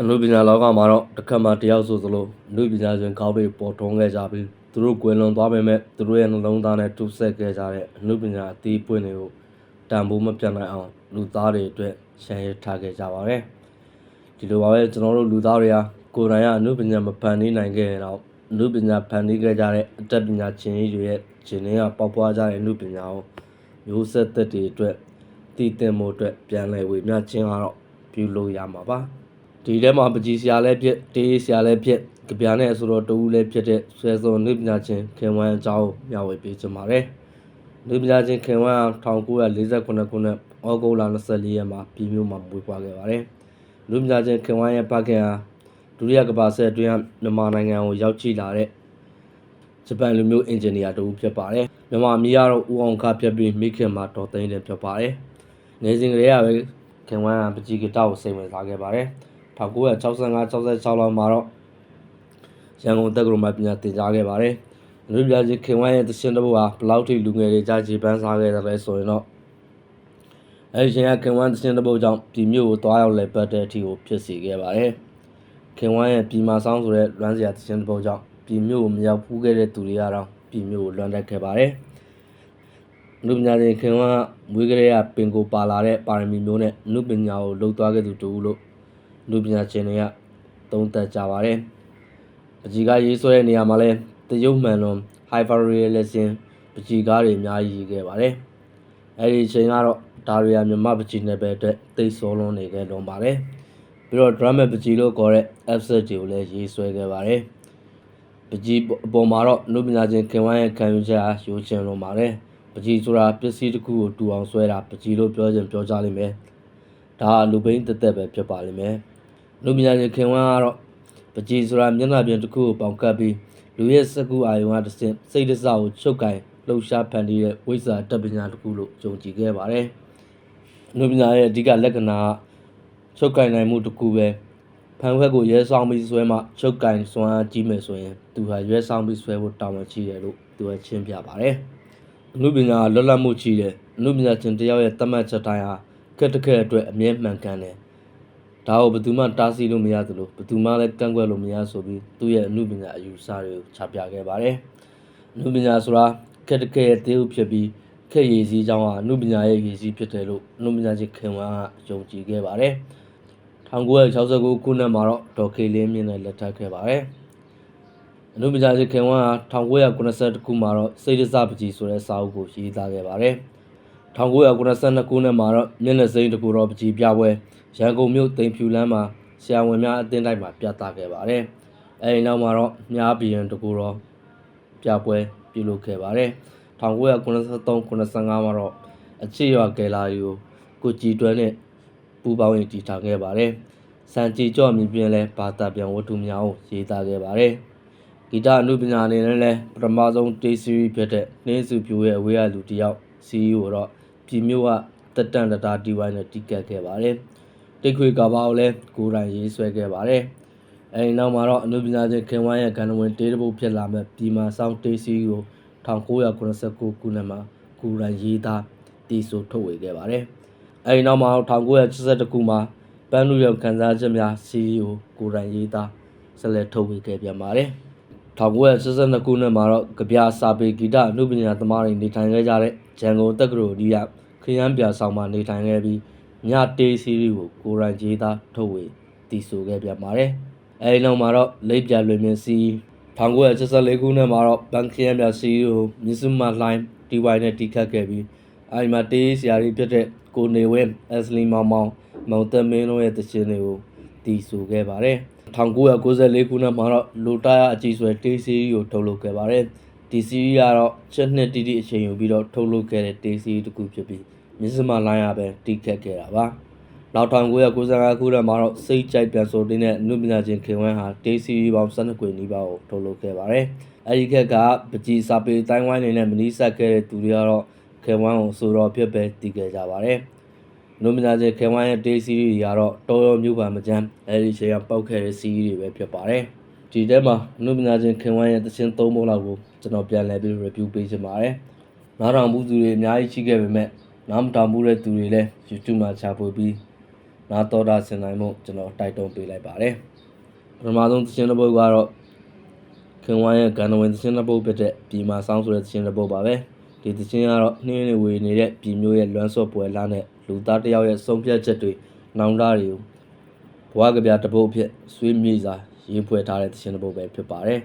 အနုပညာလောကမှာတော့တစ်ခါမှတယောက်ဆိုသလိုအနုပညာရှင်ကောင်းတွေပေါ်ထွန်းခဲ့ကြပြီးသူတို့ကွယ်လွန်သွားပေမဲ့သူတို့ရဲ့နှလုံးသားနဲ့တူဆက်ခဲ့ကြတဲ့အနုပညာအသီးပွင့်တွေကိုတန်ဖိုးမပြတ်နိုင်အောင်လူသားတွေအတွက်ရှမ်းရထားခဲ့ကြပါတယ်ဒီလိုပါပဲကျွန်တော်တို့လူသားတွေဟာကိုယ်တိုင်ကအနုပညာမဖန်တီးနိုင်ခဲ့ရင်တော့အနုပညာဖန်တီးခဲ့ကြတဲ့အတတ်ပညာရှင်ကြီးတွေရဲ့ဂျင်းတွေကပေါက်ပွားကြတဲ့အနုပညာကိုမျိုးဆက်သက်တွေအတွက်တည်တင်မှုအတွက်ပြန်လည်ဝေမျှခြင်းကတော့ပြုလို့ရမှာပါ ဒီထဲမှာပကြီးဆရာလည်းဖြစ်တေးဆရာလည်းဖြစ်ကြပြားနဲ့အဆိုတော်တူဦးလည်းဖြစ်တဲ့ဆွဲစုံနှုပညာချင်းခင်ဝမ်းအကြောင်းမျှဝေပေးချင်ပါတယ်။နှုပညာချင်းခင်ဝမ်း1948ခုနှစ်ဩဂုတ်လ24ရက်မှာပြည်မြို့မှာမွေးဖွားခဲ့ပါတယ်။နှုပညာချင်းခင်ဝမ်းရဲ့ဖခင်ဟာဒုတိယကမ္ဘာစစ်အတွင်းမြန်မာနိုင်ငံကိုရောက်ရှိလာတဲ့ဂျပန်လူမျိုးအင်ဂျင်နီယာတူဖြစ်ပါတယ်။မြန်မာအမျိုးကတော့ဦးအောင်ခဖြစ်ပြီးမိခင်မှာတော်သိန်းတယ်ဖြစ်ပါတယ်။နေစဉ်ကလေးကပဲခင်ဝမ်းကပကြီးကတောက်ကိုစိတ်ဝင်စားခဲ့ပါတယ်။ 1965 66လောက်မှာတော့ရန်ကုန်တက္ကသိုလ်မှာပညာသင်ကြားခဲ့ပါတယ်။လူပြချင်းခင်ဝမ်းရဲ့တရှင်တစ်ပုဒ်ဟာဘယ်လောက်ထိလူငယ်တွေကြားခြေပန်းစားခဲ့တယ်လဲဆိုရင်တော့အဲဒီရှင်ကခင်ဝမ်းတရှင်တစ်ပုဒ်ကြောင့်ပြည်မြို့ကိုတွားရောက်လဲပတ်တဲ့အထိကိုဖြစ်စေခဲ့ပါတယ်။ခင်ဝမ်းရဲ့ပြည်မာဆောင်ဆိုတဲ့လွမ်းစရာတရှင်တစ်ပုဒ်ကြောင့်ပြည်မြို့ကိုမရောက်ဖူးခဲ့တဲ့သူတွေကတော့ပြည်မြို့ကိုလွမ်းတက်ခဲ့ပါတယ်။လူပညာရှင်ခင်ဝမ်းကမွေးကလေးကပင်ကိုပါလာတဲ့ပါရမီမျိုးနဲ့လူပညာကိုလှုပ်သွားခဲ့သူတူလို့ လူပညာရှင်တွေကသုံးသပ်ကြပါတယ်။ပကြီကားရေးဆွဲတဲ့နေရာမှာလဲတရုတ်မှန်လွန် hyperrealism ပကြီကားတွေအများကြီးရေးခဲ့ပါတယ်။အဲဒီအချိန်ကတော့ဒါရီယာမြမပကြီနယ်ပယ်အတွက်သိပ်စောလွန်နေခဲ့လွန်ပါတယ်။ပြီးတော့ drum ပကြီလို့ခေါ်တဲ့ offset တွေကိုလည်းရေးဆွဲခဲ့ပါတယ်။ပကြီအပေါ်မှာတော့လူပညာရှင်ခင်ဝမ်းရဲ့ခံယူချက်အားရိုးချင်လွန်ပါတယ်။ပကြီဆိုတာပစ္စည်းတစ်ခုကိုတူအောင်ဆွဲတာပကြီလို့ပြောခြင်းပြောကြလိမ့်မယ်။ဒါကလူပိန်းတက်တက်ပဲဖြစ်ပါလိမ့်မယ်။ လူပညာရှင်ခင်ဝမ်းကတော့ပကြီးဆိုတာမျက်နှာပြင်တစ်ခုကိုပေါင်ကပ်ပြီးလူရဲ့စကုအာယုံကတစ်ဆင့်စိတ်တစကိုချုပ်ကင်လှုပ်ရှားဖန်တီးတဲ့ဝိဇ္ဇာတက်ပညာတစ်ခုလို့ယုံကြည်ခဲ့ပါတယ်။လူပညာရဲ့အဓိကလက္ခဏာကချုပ်ကင်နိုင်မှုတစ်ခုပဲဖန်ခွက်ကိုရဲဆောင်ပြီးဆွဲမှချုပ်ကင်စွမ်းအားကြီးမယ်ဆိုရင်သူဟာရဲဆောင်ပြီးဆွဲဖို့တာဝန်ရှိတယ်လို့သူကရှင်းပြပါတယ်။အနုပညာကလွတ်လပ်မှုရှိတယ်။အနုပညာရှင်တစ်ယောက်ရဲ့သတ်မှတ်ချက်တိုင်းဟာခက်တစ်ခက်အတွက်အမြဲမှန်ကန်တယ်။ ဒါကိုဘယ်သူမှတားဆီးလို့မရသလိုဘယ်သူမှလည်းကန့်ကွက်လို့မရဆိုပြီးသူ့ရဲ့အမှုပညာအယူဆတွေကိုချပြခဲ့ပါတယ်။အမှုပညာဆိုတာခက်တကယ်ရဲ့သေးဥဖြစ်ပြီးခက်ရည်စည်းကြောင်းဟာအမှုပညာရဲ့ရည်စည်းဖြစ်တယ်လို့အမှုပညာရှင်ခင်ဝမ်းကယုံကြည်ခဲ့ပါတယ်။1969ခုနှစ်မှာတော့ဒေါ်ခေလင်းမြင့်နဲ့လက်ထပ်ခဲ့ပါတယ်။အမှုပညာရှင်ခင်ဝမ်းဟာ1982ခုမှာတော့စိတ်ဒစပကြီးဆိုတဲ့စာအုပ်ကိုရေးသားခဲ့ပါတယ်။ 1992ခုနှစ်မှာတော့မျက်နှာစိမ်းတစ်ခုတော့ပကြီးပြပွဲရန်ကုန်မြို့တိမ်ဖြူလမ်းမှာဆရာဝန်များအသင်းတိုင်းမှာပြသခဲ့ပါတယ်။အဲဒီနောက်မှာတော့မြားဘီယံတစ်ခုတော့ပြပွဲပြုလုပ်ခဲ့ပါတယ်။1993 95မှာတော့အချစ်ရွာကယ်လာရီကိုကိုကြည်တွဲနဲ့ပူပေါင်းရင်တည်ထောင်ခဲ့ပါတယ်။စံကြည်ကြော့မြင်ပြင်လဲဘာသာပြန်ဝတ္ထုများကိုရေးသားခဲ့ပါတယ်။ဂီတအနုပညာအနေနဲ့လည်းပထမဆုံး day series ဖြစ်တဲ့နှင်းစုပြိုရဲ့အဝေးရလူတစ်ယောက် CEO ကိုတော့ ပြည်မြို့ကတက်တန်တတာဒီဝိုင်းနဲ့တီးကတ်ခဲ့ပါတယ်။တိတ်ခွေကဘာကိုလည်းကိုယ်တိုင်ရေးဆွဲခဲ့ပါတယ်။အဲဒီနောက်မှာတော့အနုပညာရှင်ခင်ဝမ်းရဲ့ကဏ္ဍဝင်တေးတပုတ်ဖြစ်လာမဲ့ပြည်မာဆောင် day series ကို1989ခုနှစ်မှာကိုယ်တိုင်ရေးသားတီးဆိုထုတ်ဝေခဲ့ပါတယ်။အဲဒီနောက်မှာတော့1982ခုမှာပန်းလူရုံခန်းစားချက်များ CEO ကိုယ်တိုင်ရေးသားဆက်လက်ထုတ်ဝေခဲ့ပြန်ပါတယ်။1982ခုနှစ်မှာတော့ကြပြစာပေဂီတအနုပညာသမားတွေနေထိုင်ခဲ့ကြတဲ့ရန်ကုန်တက္ကသိုလ်ဒီရ ခရမ်းပြဆောင်မှာနေထိုင်ခဲ့ပြီးညတေးစီးရီးကိုကိုရိုင်းဂျေးသားထုတ်ဝေတည်ဆိုခဲ့ပြန်ပါတယ်။အဲဒီနောက်မှာတော့လိပ်ပြလွင်မြင့်စီ1984ခုနှစ်မှာတော့ဘန်ခရမ်းပြစီးရီးကိုမြစ်စုမလှိုင်းဒီဝိုင်းနဲ့တီးခတ်ခဲ့ပြီးအဲဒီမှာတေးဆရာကြီးဖြစ်တဲ့ကိုနေဝင်းအက်စလီမောင်မောင်မောင်သက်မင်းတို့ရဲ့တခြင်းတွေကိုတည်ဆိုခဲ့ပါတယ်။1994ခုနှစ်မှာတော့လိုတာယာအကြီးဆွဲတေးစီးကိုထုတ်လုပ်ခဲ့ပါတယ်။ ဒီစီးရီးကတော့ချက်နှစ်တိတိအချိန်ယူပြီးတော့ထုတ်လုပ်ခဲ့တဲ့တေးစီးတစ်ခုဖြစ်ပြီးမြစ်စမလိုင်းရပဲတီးခတ်ခဲ့တာပါ။နောက်1995ခုနှစ်မှာတော့စိတ်ကြိုက်ပြန်ဆိုတဲ့နုပညာရှင်ခင်ဝမ်းဟာတေးစီးပေါင်း12ခွေနီးပါးကိုထုတ်လုပ်ခဲ့ပါတယ်။အဲဒီခက်ကပကြီးစာပေတိုင်းဝိုင်းနေနဲ့မနီးစပ်ခဲ့တဲ့သူတွေကတော့ခင်ဝမ်းကိုဆိုတော့ဖြစ်ပဲတည်ခဲ့ကြပါတယ်။နုမညာချင်းခင်ဝိုင်းရဲ့တေးစီးတွေကတော့တော်တော်မျိုးပါမကြမ်းအဲဒီအချိန်ကပောက်ခဲ့တဲ့စီးတွေပဲဖြစ်ပါတယ် ဒီထဲမှာနုမညာချင်းခင်ဝိုင်းရဲ့သချင်းသုံးပုံလောက်ကိုကျွန်တော်ပြန်လည်ပြီး review ပေးချင်ပါတယ်နားထောင်မှုသူတွေအများကြီးရှိခဲ့ပေမဲ့နားမထောင်မှုတဲ့သူတွေလည်း YouTube မှာချပွေပြီးနနာတော်တာဆင်နိုင်မှုကျွန်တော်တိုက်တွန်းပေးလိုက်ပါတယ်ပထမဆုံးသချင်းတစ်ပုဒ်ကတော့ခင်ဝိုင်းရဲ့ဂန္ဓဝင်သချင်းတစ်ပုဒ်ဖြစ်တဲ့ပြည်မာဆောင်းဆိုတဲ့သချင်းတစ်ပုဒ်ပါပဲဒီသချင်းကတော့နှင်းနေဝေနေတဲ့ပြည်မျိုးရဲ့လွမ်းစော့ပွဲလားနဲ့လူသားတစ်ယောက်ရဲ့ဆုံးဖြတ်ချက်တွေနောင်တတွေကိုဘဝကဗျာတစ်ပုဒ်အဖြစ်ဆွေးမြေ့စာ ရေးဖွဲ့ထားတဲ့သချင်းတစ်ပုဒ်ပဲဖြစ်ပါတယ်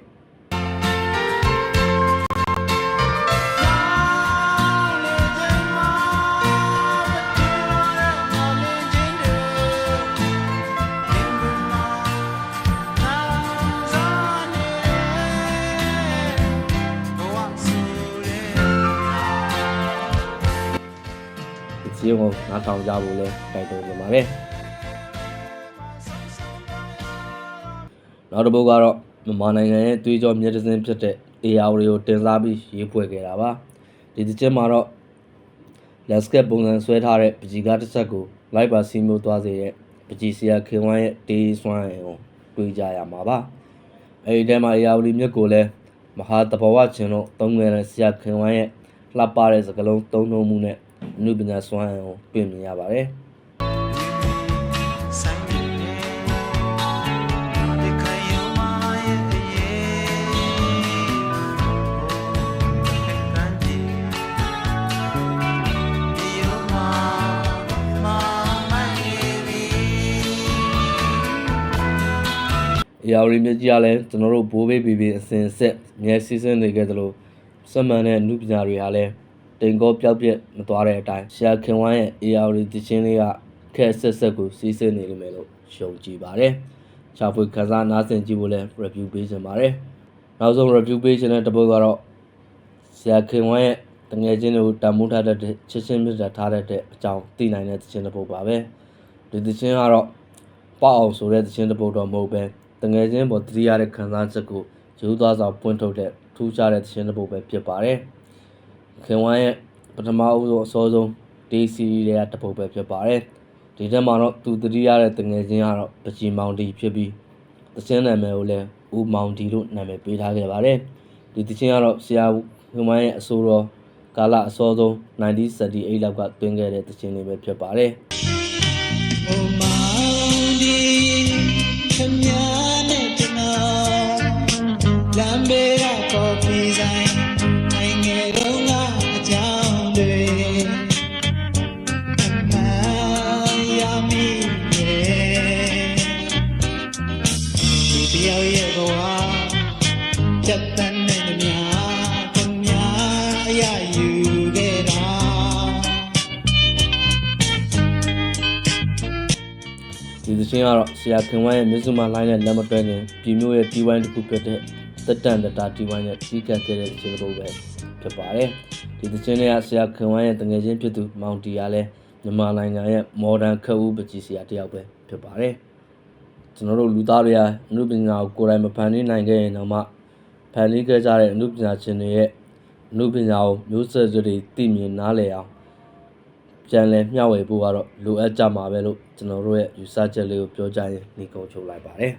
ဒီစီကိုနားထောင်ကြဖို့လဲတိုက်တွန်းနေပါတယ် နောက်တစ်ပုဒ်ကတော့မြန်မာနိုင်ငံရဲ့သွေးကြောမြစ်တစ်စင်းဖြစ်တဲ့ AR ကိုတင်စားပြီးရေးဖွဲ့ခဲ့တာပါဒီတစ်ချက်မှာတော့ landscape ပုံစံဆွဲထားတဲ့ပကြီကားတစ်ချက်ကို live ပါစီမျိုးသွားစေတဲ့ပကြီဆရာခင်ဝမ်းရဲ့တေးစွမ်းအင်ကိုတွေ့ကြရမှာပါအဲဒီထဲမှာ AR မြစ်ကိုလည်းမဟာတဘောဝချင်းတို့သုံးငယ်တဲ့ဆရာခင်ဝမ်းရဲ့လှပတဲ့စကလုံးသုံးနှုံမှုနဲ့အနုပညာစွမ်းအင်ကိုတွေ့မြင်ရပါတယ် အရာရီမြကြီးကလည်းကျွန်တော်တို့ဘိုးဘေးဘီဘီအစဉ်ဆက်မြဲစီးစင်းနေခဲ့သလိုစက်မှန်တဲ့အမှုပညာတွေဟာလည်းတိမ်ကောပျောက်ပြက်မသွားတဲ့အတိုင်းရှာခင်ဝမ်းရဲ့အရာရီတချင်းလေးကခက်ဆက်ဆက်ကိုစီးစင်းနေလိမ့်မယ်လို့ယုံကြည်ပါတယ်။ချာဖွေခန်းစားနားဆင်ကြည့်ဖို့လည်း review ပေးချင်ပါတယ်။နောက်ဆုံး review ပေးချင်တဲ့တစ်ပုဒ်ကတော့ဆရာခင်ဝမ်းရဲ့တငယ်ချင်းတွေကိုတန်မိုးထားတဲ့ချစ်ချင်းမြတ်တာထားတဲ့အကြောင်းသိနိုင်တဲ့တခြင်းတစ်ပုဒ်ပါပဲ။ဒီတခြင်းကတော့ပေါ့အောင်ဆိုတဲ့သချင်းတစ်ပုဒ်တော့မဟုတ်ပဲ တငယ်ချင်းပေါ်တတိရတဲ့ခံစားချက်ကိုယူသွားစွာပွင့်ထုတ်တဲ့ထူးခြားတဲ့သချင်းတစ်ပုဒ်ပဲဖြစ်ပါတယ်။ခင်ဝမ်းရဲ့ပထမအဦးဆုံးအစောဆုံး DC တွေကတစ်ပုဒ်ပဲဖြစ်ပါတယ်။ဒီထက်မှာတော့သူတတိရတဲ့တငယ်ချင်းကတော့ပကြီးမောင်တီဖြစ်ပြီးသချင်းနာမည်ကိုလည်းဦးမောင်တီလို့နာမည်ပေးထားခဲ့ပါတယ်။ဒီသချင်းကတော့ဆရာခင်ဝမ်းရဲ့အဆိုတော်ကာလအစောဆုံး1978လောက်ကတွင်ခဲ့တဲ့သချင်းလေးပဲဖြစ်ပါတယ်။ ချင်းကတော့ဆရာခင်ဝမ်းရဲ့မြစ်စုမလိုင်းနဲ့လက်မတွဲခင်ပြည်မျိုးရဲ့တီဝိုင်းတစ်ခုဖြစ်တဲ့တက်တန်တတာတီဝိုင်းနဲ့တီးကပ်ခဲ့တဲ့သချင်းတစ်ပုဒ်ပဲဖြစ်ပါတယ်ဒီသချင်းတွေကဆရာခင်ဝမ်းရဲ့တငယ်ချင်းဖြစ်သူမောင်တီကလည်းမြန်မာနိုင်ငံရဲ့မော်ဒန်ခက်ဦးပကြီးဆရာတစ်ယောက်ပဲဖြစ်ပါတယ်ကျွန်တော်တို့လူသားတွေဟာအမှုပညာကိုကိုယ်တိုင်မဖန်တီးနိုင်ခဲ့ရင်တော့မှဖန်တီးခဲ့ကြတဲ့အမှုပညာရှင်တွေရဲ့အမှုပညာကိုမျိုးဆက်တွေသိမြင်နားလည်အောင် ပြန်လည်မျှဝေဖို့ကတော့လိုအပ်ကြမှာပဲလို့ကျွန်တော်တို့ရဲ့ယူဆချက်လေးကိုပြောကြရင်ညီကုန်းချုပ်လိုက်ပါတယ်